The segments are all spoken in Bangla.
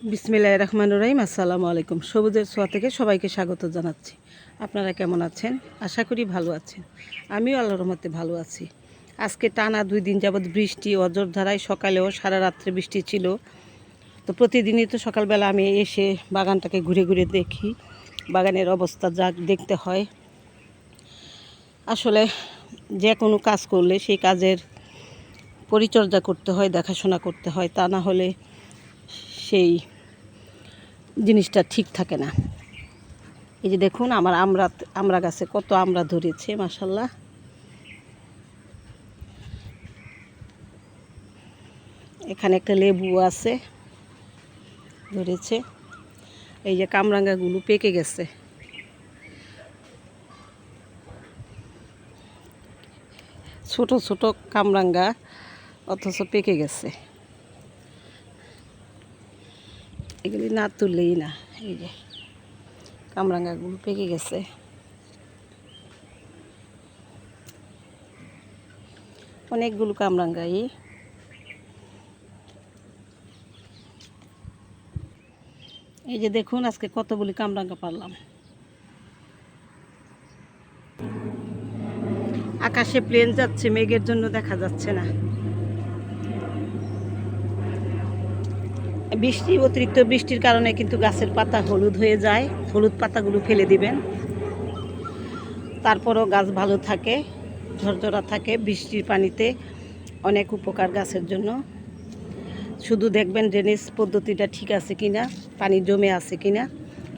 বিসমিল্লাহ রহমান রহিম, আসসালামু আলাইকুম। সবুজের ছোঁয়া থেকে সবাইকে স্বাগত জানাচ্ছি। আপনারা কেমন আছেন? আশা করি ভালো আছেন। আমিও আল্লাহর রহমতে ভালো আছি। আজকে টানা দুই দিন যাবৎ বৃষ্টি, অজরধারায় সকালেও সারা রাত্রে বৃষ্টি ছিল। তো প্রতিদিনই তো সকালবেলা আমি এসে বাগানটাকে ঘুরে ঘুরে দেখি। বাগানের অবস্থা যা দেখতে হয়। আসলে যে কোনো কাজ করলে সেই কাজের পরিচর্যা করতে হয়, দেখাশোনা করতে হয়। তা না হলে সেই জিনিসটা ঠিক থাকে না। এই যে দেখুন, আমার আমরা আমরা গাছে কত আমরা ধরেছে মাসাল্লাহ এখানে একটা লেবু আছে, ধরেছে। এই যে কামরাঙ্গাগুলো পেকে গেছে। ছোট ছোট কামরাঙ্গা অথচ পেকে গেছে। এগুলি না তুললেই না, এই যে কামরাঙ্গাগুলো পেকে গেছে। অনেকগুলো কামরাঙ্গা এই। এই যে দেখুন, আজকে কতগুলি কামরাঙ্গা পারলাম। আকাশে প্লেন যাচ্ছে, মেঘের জন্য দেখা যাচ্ছে না। বৃষ্টি, অতিরিক্ত বৃষ্টির কারণে কিন্তু গাছের পাতা হলুদ হয়ে যায়। হলুদ পাতাগুলো ফেলে দিবেন। তারপরও গাছ ভালো থাকে, ঝরঝরা থাকে বৃষ্টির পানিতে। অনেক উপকার গাছের জন্য। শুধু দেখবেন ড্রেনেজ পদ্ধতিটা ঠিক আছে কিনা, পানি জমে আছে কিনা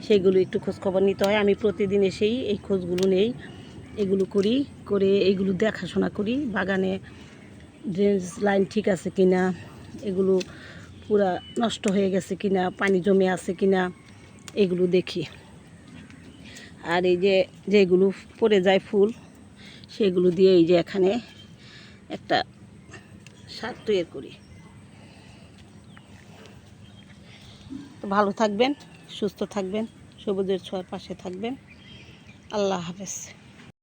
সেইগুলো একটু খোঁজখবর নিতে হয়। আমি প্রতিদিন এসেই এই খোঁজগুলো নেই। এগুলো করি, করে এইগুলো দেখাশোনা করি। বাগানে ড্রেনেজ লাইন ঠিক আছে কিনা, এগুলো পুরা নষ্ট হয়ে গেছে কিনা, পানি জমে আছে কিনা, এগুলো দেখি। আর এই যে যেগুলো পড়ে যায় ফুল, সেগুলো দিয়ে এই যে এখানে একটা সার তৈরি করি। তো ভালো থাকবেন, সুস্থ থাকবেন, সবুজের ছোঁয়ার পাশে থাকবেন। আল্লাহ হাফেজ।